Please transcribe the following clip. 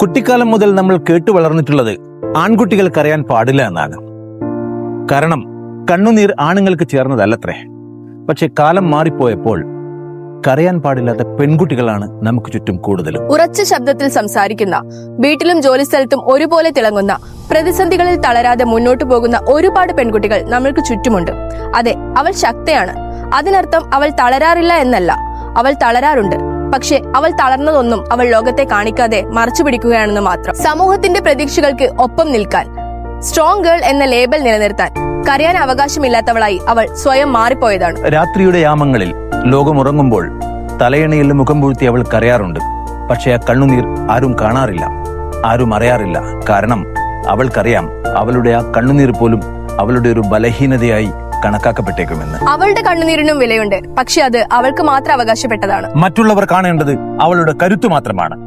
കുട്ടിക്കാലം മുതൽ നമ്മൾ കേട്ടു വളർന്നിട്ടുള്ളത് ആൺകുട്ടികൾ കരയാൻ പാടില്ല എന്നാണ്. കാരണം കണ്ണുനീർ ആണുങ്ങൾക്ക് ചേർന്നതല്ലത്രേ. പക്ഷെ കാലം മാറിപ്പോയപ്പോൾ കരയാൻ പാടില്ലാത്ത പെൺകുട്ടികളാണ് നമുക്ക് ചുറ്റും കൂടുതലും. ഉറച്ച ശബ്ദത്തിൽ സംസാരിക്കുന്ന വീട്ടിലും ജോലിസ്ഥലത്തും ഒരുപോലെ തിളങ്ങുന്ന പ്രതിസന്ധികളിൽ തളരാതെ മുന്നോട്ടു പോകുന്ന ഒരുപാട് പെൺകുട്ടികൾ നമ്മൾക്ക് ചുറ്റുമുണ്ട്. അതെ അവൾ ശക്തയാണ്. അതിനർത്ഥം അവൾ തളരാറില്ല എന്നല്ല അവൾ തളരാറുണ്ട്. പക്ഷെ അവൾ തളർന്നതൊന്നും അവൾ ലോകത്തെ കാണിക്കാതെ മറച്ചു പിടിക്കുകയാണെന്ന് മാത്രം. സമൂഹത്തിന്റെ പ്രതീക്ഷകൾക്ക് ഒപ്പം നിൽക്കാൻ സ്ട്രോങ് ഗേൾ എന്ന ലേബൽ നിലനിർത്താൻ കരയാൻ അവകാശമില്ലാത്തവളായി അവൾ സ്വയം മാറിപ്പോയതാണ്. രാത്രിയുടെ യാമങ്ങളിൽ ലോകമുറങ്ങുമ്പോൾ തലയണയിൽ മുഖം പൂഴ്ത്തി അവൾ കരയാറുണ്ട്. പക്ഷെ ആ കണ്ണുനീർ ആരും കാണാറില്ല ആരും അറിയാറില്ല. കാരണം അവൾക്കറിയാം അവളുടെ ആ കണ്ണുനീർ പോലും അവളുടെ ഒരു ബലഹീനതയായി കണക്കാക്കപ്പെട്ടേക്കുമെന്ന്. അവളുടെ കണ്ണുനീരിനും വിലയുണ്ട്. പക്ഷെ അത് അവൾക്ക് മാത്രം അവകാശപ്പെട്ടതാണ്. മറ്റുള്ളവർ കാണേണ്ടത് അവളുടെ കരുത്തു മാത്രമാണ്.